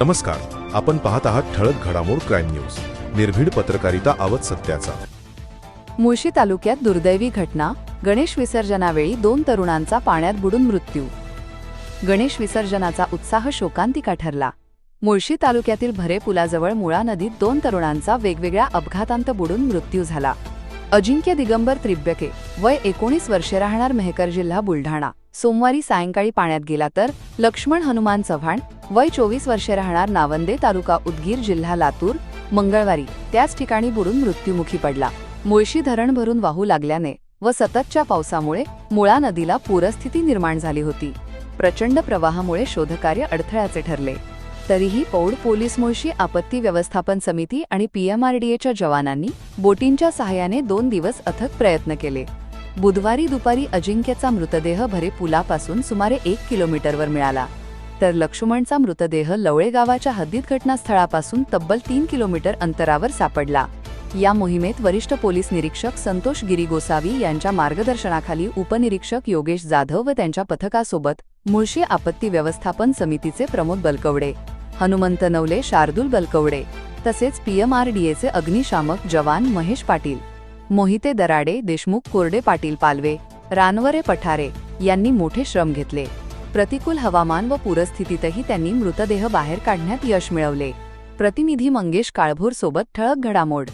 नमस्कार. आपण पाहत आहात ठळक घडामोड क्राईम न्यूज. निर्भीड पत्रकारिता आवत सत्याचा. मुळशी तालुक्यात दुर्दैवी घटना. गणेश विसर्जनावेळी दोन तरुणांचा पाण्यात बुडून मृत्यू. गणेश विसर्जनाचा उत्साह शोकांतिका ठरला. मुळशी तालुक्यातील भरे पुलाजवळ मुळा नदीत दोन तरुणांचा वेगवेगळ्या अपघातांत बुडून मृत्यू झाला. अजिंक्य दिगंबर त्रिब्यके वय एकोणीस वर्षे राहणार मेहकर जिल्हा बुलढाणा. सोमवारी सायंकाळी पाण्यात गेला तर लक्ष्मण हनुमान चव्हाण वय चोवीस वर्षे राहणार नावंदे तालुका उदगीर जिल्हा लातूर मंगळवारी. त्याच ठिकाणी बुडून मृत्युमुखी पडला. मुळशी धरण भरून वाहू लागल्याने व सततच्या पावसामुळे मुळा नदीला पूरस्थिती निर्माण झाली होती. प्रचंड प्रवाहामुळे शोधकार्य अडथळ्याचे ठरले. तरीही पौड पोलीस मुळशी आपत्ती व्यवस्थापन समिती आणि पीएमआरडीएच्या जवानांनी बोटींच्या सहाय्याने दोन दिवस अथक प्रयत्न केले. बुधवारी दुपारी अजिंक्यचा मृतदेह भरे पुलापासून सुमारे एक किलोमीटरवर मिळाला. तर लक्ष्मणचा मृतदेह लवळे गावाच्या हद्दीत घटनास्थळापासून तब्बल तीन किलोमीटर अंतरावर सापडला. या मोहिमेत वरिष्ठ पोलीस निरीक्षक संतोष गिरी गोसावी यांच्या मार्गदर्शनाखाली उपनिरीक्षक योगेश जाधव व त्यांच्या पथकासोबत मुळशी आपत्ती व्यवस्थापन समितीचे प्रमोद बलकवडे हनुमंत नवले शार्दूल बलकवडे तसेच पीएमआरडीएचे अग्निशामक जवान महेश पाटील मोहिते दराडे देशमुख कोरडे पाटील पालवे रानवरे पठारे यांनी मोठे श्रम घेतले. प्रतिकूल हवामान व पूरस्थितीतही त्यांनी मृतदेह बाहेर काढण्यात यश मिळवले. प्रतिनिधी मंगेश काळभोर सोबत ठळक घडामोड.